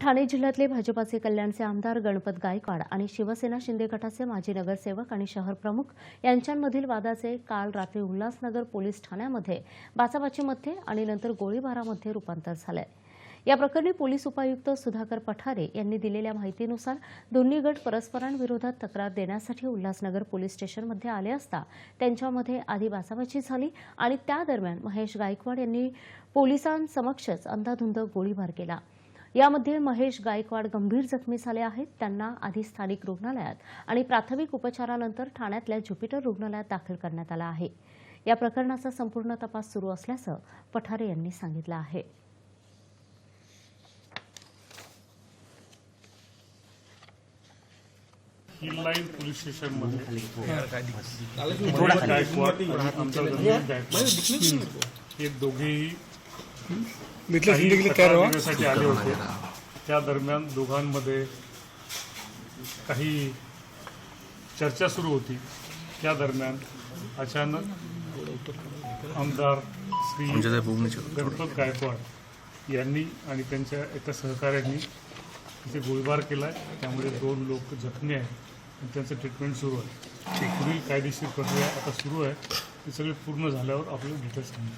ठाणे जिल्ह्यातले भाजपाचे कल्याणचे आमदार गणपत गायकवाड आणि शिवसेना शिंदे गटाचे माजी नगरसेवक आणि शहर प्रमुख यांच्यामधील वादाचे काल रात्री उल्हासनगर पोलीस ठाण्यामध्ये बाचाबाचीमध्ये आणि नंतर गोळीबारामध्ये रूपांतर झालंय. या प्रकरणी पोलीस उपायुक्त सुधाकर पठारे यांनी दिलेल्या माहितीनुसार दोन्ही गट परस्परांविरोधात तक्रार देण्यासाठी उल्हासनगर पोलीस स्टेशनमध्ये आले असता त्यांच्यामध्ये आधी बाचाबाची झाली आणि त्या दरम्यान महेश गायकवाड यांनी पोलिसांसमक्षच अंधाधुंद गोळीबार केला. यामध्ये महेश गायकवाड गंभीर जखमी झाले आहेत. त्यांना आधी स्थानिक रुग्णालयात आणि प्राथमिक उपचारानंतर ठाण्यातल्या ज्युपिटर रुग्णालयात दाखल करण्यात आलं आहे. या प्रकरणाचा संपूर्ण तपास सुरू असल्याचं पठारे यांनी सांगितलं आहे. पोलीस स्टेशनमध्ये. महेश गायकवाड काही तक्रार देण्यासाठी आले होते. त्या दरम्यान दोघांमध्ये काही चर्चा सुरू होती. त्या दरम्यान अचानक आमदार श्री गणपत गायकवाड यांनी आणि त्यांच्या एका सहकाऱ्यांनी तिथे गोळीबार केलाय. त्यामध्ये दोन लोक जखमी आहेत आणि त्यांचं ट्रीटमेंट सुरू आहे. पुढील कायदेशीर प्रक्रिया आता सुरू आहे. ती सगळी पूर्ण झाल्यावर आपल्याला डिटेल्स सांगू